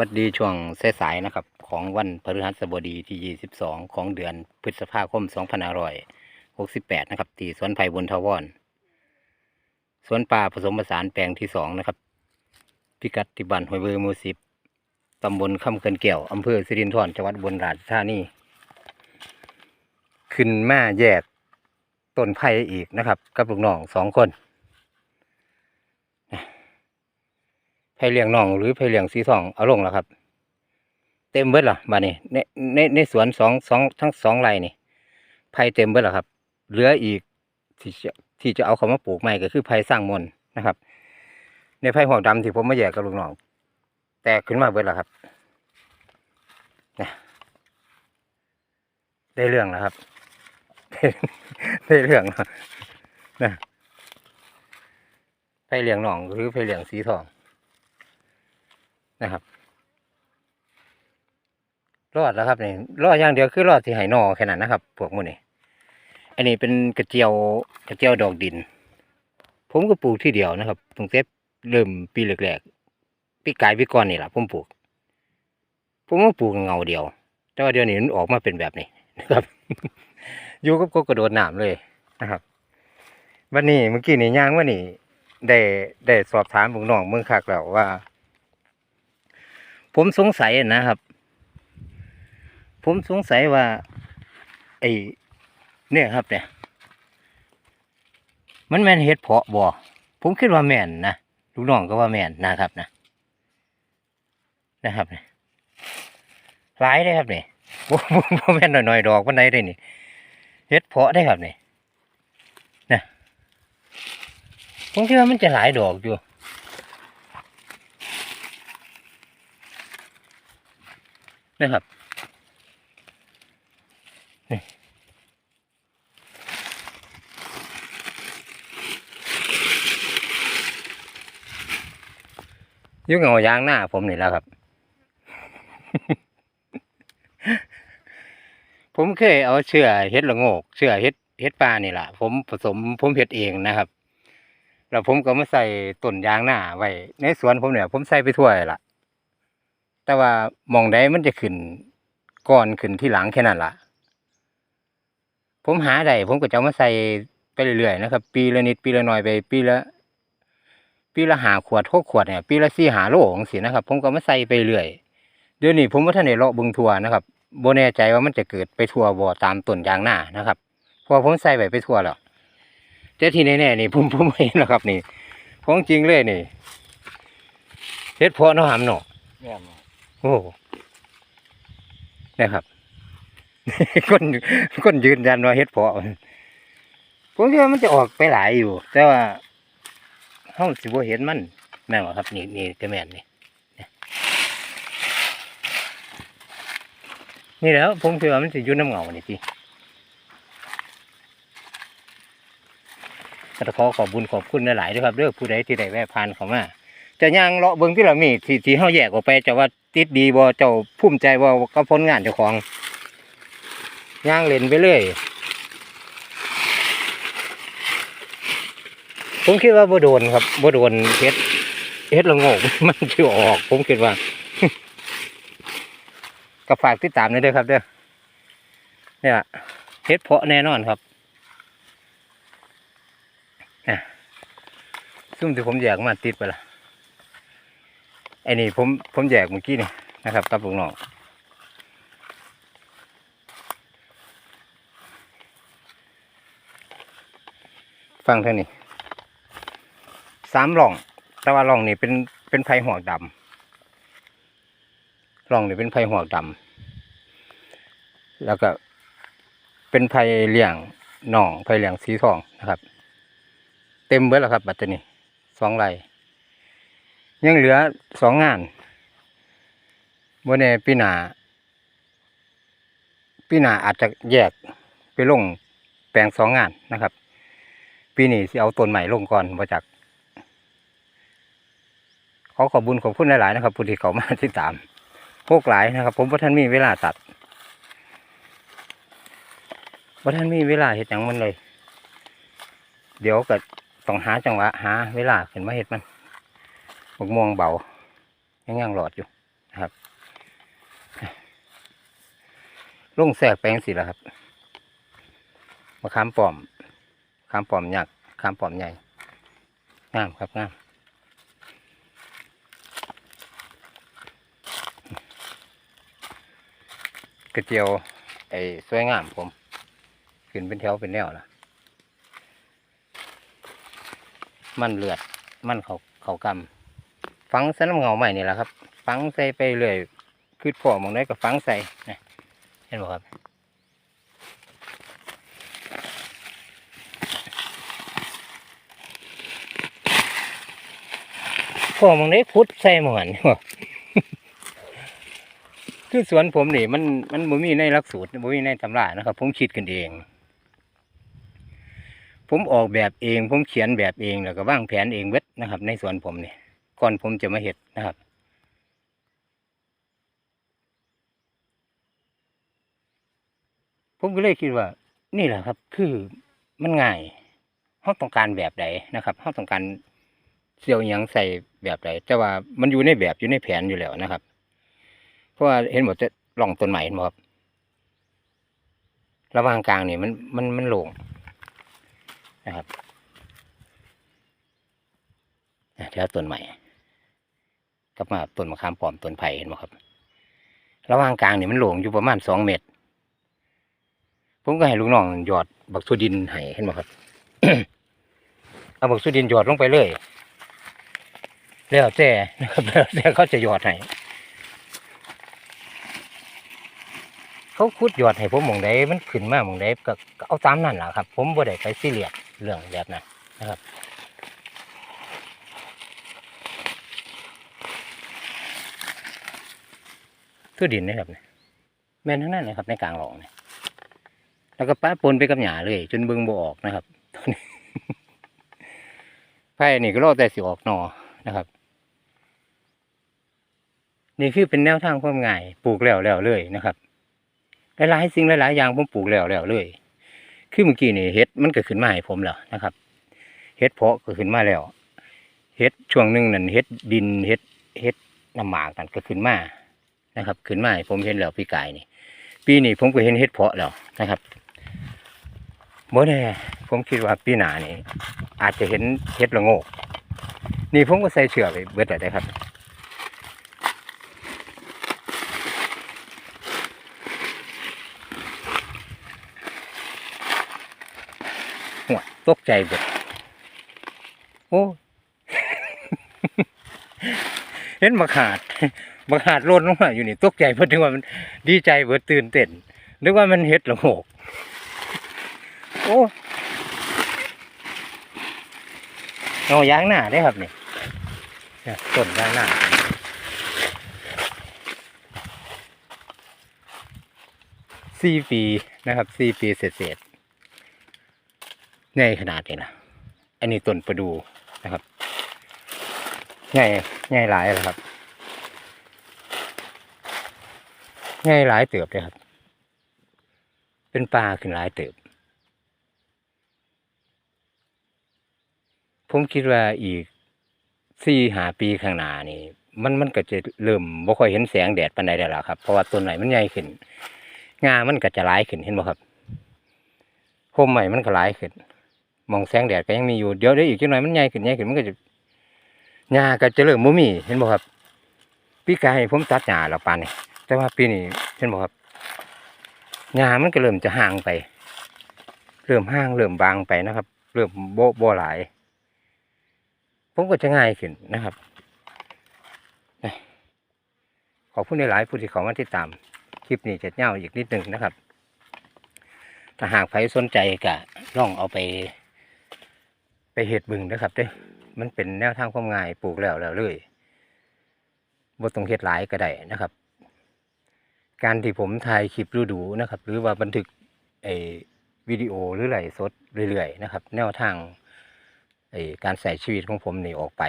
วัสดีช่วงสายๆนะครับ ของวันพฤหัสบดีที่ 22 ของเดือนพฤษภาคม 2568 นะครับที่สวนไผ่บนทวรสวนป่าผสมผสานแปลงที่สองนะครับ พิกัดที่บ้านห้วยเบอร์มูสิบตำบลคำเกินเกี่ยวอำเภอสิรินธรจังหวัดอุบนราชธานีขึ้นมาแยกต้นไผ่อีกนะครับ กับลูกน้องสองคน ไผ่เลี้ยงน่องหรือไผ่เลี้ยงสีทองเอาลงแล้วครับ เต็มเบิดละบาดนี้ในในในสวนสองสองทั้งสองไร่นี่ไผ่เต็มเบิดแล้วครับ เหลืออีกที่จะที่จะเอาเขามาปลูกใหม่ก็คือไผ่สร้างมนนะครับ ในไผ่หัวดำที่ผมมาแยกกับลูกน้องแตกขึ้นมาเบิดแล้วครับนะได้เรื่องแล้วครับ ได้เรื่องแล้วนะไผ่เลี้ยงน่องหรือไผ่เลี้ยงสีทอง นะครับรอดแล้วครับนี่รอดอย่างเดียวคือรอดที่ไหนอแค่นั้นนะครับพวกหมันนี่อันนี้เป็นกระเจียวกระเจียวดอกดิน ผมก็ปลูกที่เดียวนะครับตั้งแต่เริ่มปีแรกๆปีกายปีก่อนนี่แหละผมปลูก ผมก็ปลูกเงาเดียว แต่ว่าเดี๋ยวนี้มันออกมาเป็นแบบนี้นะครับอยู่กับกบกระโดดน้ำเลยนะครับวันนี้เมื่อกี้นี่ย่างว่านี่ได้ได้สอบถามลูกน้องเมืองคักแล้วว่า ผมสงสัยนะครับ ผมสงสัยว่า ไอ้เนี่ยครับเนี่ย มันแม่นเห็ดเพาะบ่ผมคิดว่าแม่นนะลูกน้องก็ว่าแม่นนะครับนะ นะครับเนี่ยหลายเลยครับเนี่ยบ่บ่บ่แม่นหน่อยๆดอกวันไหนได้นี่เห็ดเพาะได้ครับเนี่ยนะผมคิดว่ามันจะหลายดอกอยู่ นะครับนี่ยุ่งเงายางหน้าผมนี่แหล้วครับ ผมเคยเอาเชื่อเห็ดละโงก เชื่อเห็ดเห็ดปลานี่แหละผมผสมผมเห็ดเองนะครับ แล้วผมก็มาใส่ต้นยางหน้าไว้ในสวนผมเนี่ย ผมใส่ไปทั่วลยละ แต่ว่ามองใดมันจะขึ้นก่อนขึ้นที่หลังแค่นั้นละผมหาได้ผมก็จะเอามาใส่ไปเรื่อยๆนะครับ ปีละนิดปีละหน่อยไป ปีละ ปีละหาขวดหกขวดเนี่ย ปีละสี่หาโลของสินะครับ ผมก็มาใส่ไปเรื่อยเดี๋ยวนี้ผมว่าท่านได้เลาะบึงทัวนะครับโบแน่ใจว่ามันจะเกิดไปทัวบ่อตามต้นยางหน้านะครับพราะผมใส่ไปไปทัวแล้วแต่ที่แน่ๆนี่ผมผมเห็นแล้วครับ นี่ของจริงเลยนี่เฮ็ดพาะเนาะหำเนาะ โอ้นะครับ คนคนยืนยันว่าเฮ็ดเพาะผมคิดว่ามันจะออกไปหลายอยู่ แต่ว่าห้องสิบเห็นมันแม่นบ่ครับ นี่นี่ก็แมนนี่นี่แล้วผมคิดว่ามันสิยู่น้ำเงานี่สิก็ขอขอบบุญขอบคุณหลายๆด้วยครับเด้องผู้ใดที่ได้แวะผ่านเข้ามา จะย่างเลาะเบิ่งที่เรามีที่ที่เฮาแยกออกไปจะว่าติดดีบ่เจ้าภูมิใจบ่กับผลงานเจ้าของย่างเล่นไปเรื่อยผมคิดว่าบ่โดนครับบ่โดนเฮ็ดเฮ็ดละโงกมันสิออก ผมคิดว่าก็ฝากติดตามด้วยเด้อครับเด้อเนี่ยเฮ็ดเพาะแน่นอนครับอะซุ่มที่ผมแยากมาติดไปละ ไอ้นี่ผมผมแยกเมื่อกี้นี่นะครับกับลูกน้องฟังเท่านี้สามร่อง แต่ว่าร่องนี่เป็นเป็นไผ่หัวดำร่องนี่เป็นไผ่หัวดำแล้วก็เป็นไผ่เลี้ยงหน่องไผ่เลี้ยงสีทองนะครับ เต็มเบิดแล้วครับ บัตรนี้สองไร่ ยังเหลือสองงานวันนี้ปีหนาปีหนาอาจจะแยกไปลงแปลงสองงานนะครับ ปีนี้สิเอาต้นใหม่ลงก่อนมาจากขอขอบบุญขอบคุณหลายๆนะครับผู้ที่เขามาติดตามพวกหลายนะครับ ผมว่าท่านมีเวลาตัดว่าท่านมีเวลาเห็ดอย่างมันเลย เดี๋ยวก็ต้องหาจังหวะหาเวลาขึ้นมาเห็ดมัน มกม่วงเบายังย่างหลอดอยู่นะครับลงแสกแปลงสิละครับมาขามปอมขามปอมหยักขามปอมใหญ่งามครับงามกระเจียว ไอ้สวยงามผมขึ้นเป็นแถวเป็นแนวล่ะมันเลือด มันเขาเขากำ ฟังสน้ำเงาใหม่นี่แหละครับ ฟังใส่ไปเรื่อยคือพ่อมองได้ก็ฟังใส่นะเห็นบ่ครับพ่อมองได้พุทธใส่หมอนคือสวนผมนี่มันมันบ่มีในหลักสูตรบ่มีในตำรานะครับ ผมคิดกันเอง ผมออกแบบเอง ผมเขียนแบบเองแล้วก็วางแผนเองเวดนะครับ ในสวนผมเนี่ย ก่อนผมจะมาเห็ดนะครับ ผมก็เลยคิดว่า นี่แหละครับ คือมันง่ายเขาต้องการแบบใดนะครับเขาต้องการเสี่ยวยังใส่แบบใดแต่ว่ามันอยู่ในแบบอยู่ในแผนอยู่แล้วนะครับ เพราะว่าเห็นหมดจะลองต้นใหม่เห็นบ่ครับระหว่างกลางนี่มันมันมันโล่งนะครับอะแถวต้นใหม่ กับมาต้นมะขามป้อมต้นไผ่เห็นบ่ครับ ระหว่างกลางนี่มันโล่งอยู่ประมาณสองเมตร ผมก็ให้ลูกน้องหยอดบักสุดินให้เห็นบ่ครับเอาบักสุดินหยอดลงไปเลยแล้วแต่นะครับแล้วแต่เขาจะหยอดให้เขาคุดหยอดให้ผมมองใดมันขึ้นมาหมองใดก็ก็เอาตามนั่นแหละครับ ผมบ่ได้ไปซีเรียสเรื่องแบบนั้นนะครับ ทุดินนะครับเนี่ยแม่นทั้งนั้นนะครับในกลางหลองเนี่ยแล้วก็ป้าปนไปกับหญ้าเลย จนเบิ่งบ่ออกนะครับตอนนี้ไผ่นี่ก็รอแต่สิออกหนอนะครับ นี่คือเป็นแนวทางความง่ายปลูกแล้วแล้วเลยนะครับหลายๆสิ่งหลายๆอย่างผมปลูกแล้วแล้วเลย คือเมื่อกี้นี่เฮ็ดมันก็ขึ้นมาให้ผมแล้วนะครับเฮ็ดเพาะก็ขึ้นมาแล้วเฮ็ดช่วงหนึ่งนั่นเฮ็ดดินเฮ็ดเฮ็ดน้ำหมากนั่นก็ขึ้นมา นะครับ ขึ้นมาให้ผมเห็นแล้วพี่กายนี่ ปีนี้ผมก็เห็นเฮ็ดเพาะแล้วนะครับบ่แน่ผมคิดว่าปีหน้านี่อาจจะเห็นเฮ็ดละโงก นี่ผมก็ใส่เชือกไปเบิดแล้วนะครับหัวตกใจเบิดโอ้ เห็นมาขาด มาขาดโลนลงมาอยู่นี่ตกใจเพิ่นถึงว่ามันดีใจเบิดตื่นเต้นนึกว่ามันเฮ็ดละโงกโอ้เอายางหน้าได้ครับนี่เนี่ยต้นยางหน้าสี่ปีนะครับสี่ปีเศษๆใหญ่ขนาดนี้นะอันนี้ต้นประดูนะครับใหญ่ใหญ่หลายเลยครับ ใหญ่หลายเติบเลยครับ เป็นปลาขึ้นหลายเติบ ผมคิดว่าอีกสี่หาปีข้างหน้านี่ มันมันก็จะเริ่มบ่ค่อยเห็นแสงแดดปานใดแล้วล่ะครับ เพราะว่าต้นไหนมันใหญ่ขึ้นงามันก็จะหลายขึ้นเห็นบ่ครับโคมใหม่มันก็หลายขึ้น มองแสงแดดก็ยังมีอยู่เดี๋ยวเดี๋ยวอีกจักหน่อยมันใหญ่ขึ้นใหญ่ขึ้นมันก็จะหญ้าก็จะเริ่มบ่มี เห็นบ่ครับ ปีกายผมตัดหญ้าแล้วปานนี้ แต่ว่าปีนี้เห็นบ่ครับหญ้ามันก็เริ่มจะห่างไป เริ่มห่างเริ่มบางไปนะครับ เริ่มโบโบหลาย ผมก็จะง่ายขึ้นนะครับขอบคุณหลายผู้ที่เขามาติดตาม คลิปนี้จะเน่าอีกนิดหนึ่งนะครับ ถ้าหากใครสนใจก็ลองเอาไป ไปเห็ดบึงนะครับเด้มันเป็นแนวทางความง่ายปลูกแล้วแล้วเลยบ่ต้องเห็ดหลายก็ได้นะครับ การที่ผมถ่ายคลิปดูดูนะครับ หรือว่าบันทึกไอ้วิดีโอหรือไหลสดเรื่อยๆนะครับ แนวทางไอ้การใส่ชีวิตของผมนี่ออกไป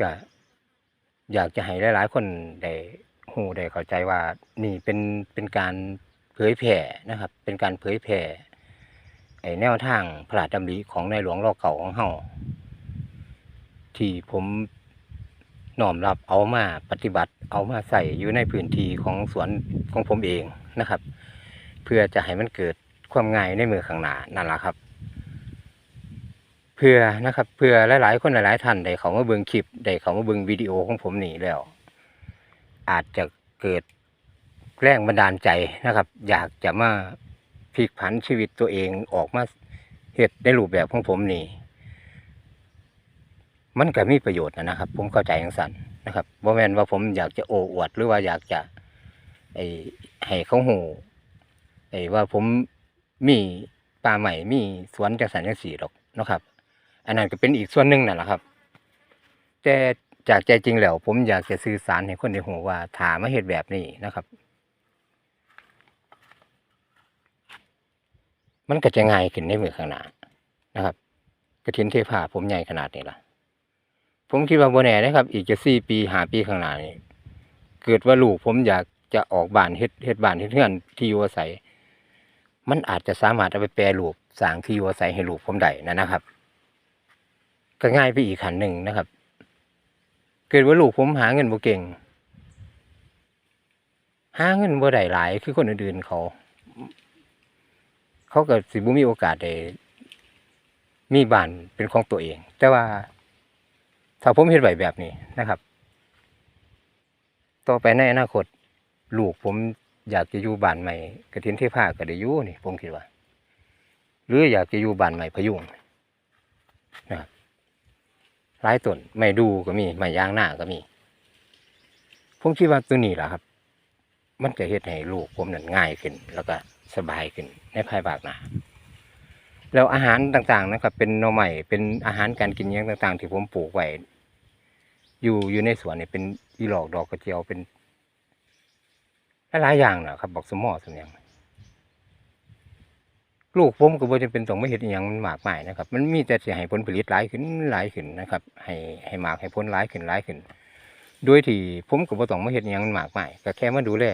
ก็อยากจะให้หลายๆ คนได้หูได้เข้าใจว่านี่เป็นเป็นการเผยแผ่นะครับ เป็นการเผยแผ่ไอ้แนวทางพระราชดำริของในหลวงรอเก่าของเฮาที่ผม น้อมรับเอามาปฏิบัติเอามาใส่อยู่ในพื้นที่ของสวนของผมเองนะครับ เพื่อจะให้มันเกิดความง่ายในมือข้างหน้านั่นแหละครับ เพื่อนะครับ เพื่อหลายๆ คนหลายๆท่านได้เขามาเบิ่งคลิปได้เขามาเบิ่งวิดีโอของผมนี่แล้ว อาจจะเกิดแรงบันดาลใจนะครับ อยากจะมาพลิกผันชีวิตตัวเองออกมาเฮ็ดในรูปแบบของผมนี่ มันก็มีประโยชน์นะนะครับ ผมเข้าใจอย่างสั้นนะครับบ่แม่นว่าผมอยากจะโอ้อวดหรือว่าอยากจะไอ้ให้เขาหูไอ้ว่าผมมีป่าใหม่มีสวนจังสันจังสีหรอกนะครับ อันนั้นก็เป็นอีกส่วนหนึ่งนั่นแหละครับ แต่จากใจจริงแล้ว ผมอยากจะสื่อสารให้คนได้หูว่าถามาเฮ็ดแบบนี้นะครับ มันก็จะง่ายขึ้นในมือข้างหน้านะครับกระถินเทพาผมใหญ่ขนาดนี้ล่ะ ผมคิดว่าโบแน่นะครับ อีกจะสี่ปีหาปีข้างหน้านี่เกิดว่าลูกผมอยากจะออกบ้านเฮ็ดเฮ็ดบ้านเฮ็ดเฮือนที่อยู่อาศัย มันอาจจะสามารถเอาไปแปรรูปสร้างที่อยู่อาศัยให้ลูกผมได้นะนะครับ ก็ง่ายไปอีกขันหนึ่งนะครับ เกิดว่าลูกผมหาเงินบ่เก่งหาเงินบ่ได้หลายคือคนอื่นๆเขา เขาก็สิบ่มีโอกาสได้มีบ้านเป็นของตัวเอง แต่ว่า ถ้าผมเฮ็ดไว้แบบนี้นะครับ ต่อไปในอนาคต ลูกผมอยากจะอยู่บ้านใหม่กระถินเทพาก็ได้อยู่นี่ ผมคิดว่า หรืออยากจะอยู่บ้านใหม่พยุงนะครับหลายต้นไม่ดูก็มีไม่ยางหน้าก็มี ผมคิดว่าตัวนี้แหละครับ มันจะเฮ็ดให้ลูกผมนั้นง่ายขึ้น แล้วก็สบายขึ้นในภายภาคหน้า แล้วอาหารต่างๆนะครับ เป็นหน่อใหม่เป็นอาหารการกินอย่างต่าง ๆ ที่ผมปลูกไว้อยู่อยู่ในสวนเนี่ยเป็นอีหลอกดอกกระเจียวเป็นหลายๆอย่างนะครับบอกสมอสมอย่างลูกผมก็บ่จำเป็นต้องไม่เห็นอย่างมันมากมายนะครับ มันมีแต่สิให้ผลผลิตหลายขึ้นหลายขึ้นนะครับ ให้ให้มากให้ผลหลายขึ้นหลายขึ้น โดยที่ผมก็บ่ต้องมาเฮ็ดอย่างมันมากมายก็แค่มาดูแล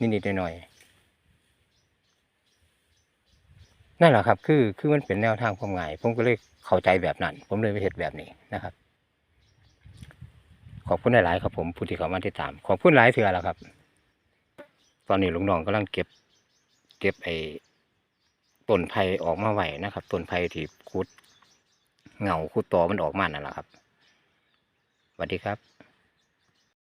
นิดๆหน่อยๆ นั่นแหละครับ คือคือมันเป็นแนวทางความง่าย ผมก็เลยเข้าใจแบบนั้น ผมเลยไปเฮ็ดแบบนี้นะครับ ขอบคุณหลายๆครับผมผู้ที่เข้ามาติดตาม ขอบคุณหลายเถื่อแล้วครับ ตอนนี้ลุงน้องกำลังเก็บ เก็บไอ้ต้นไผ่ออกมาไหวนะครับต้นไผ่ที่คุด เหงาคุดตอมันออกมานั่นแหละครับสวัสดีครับ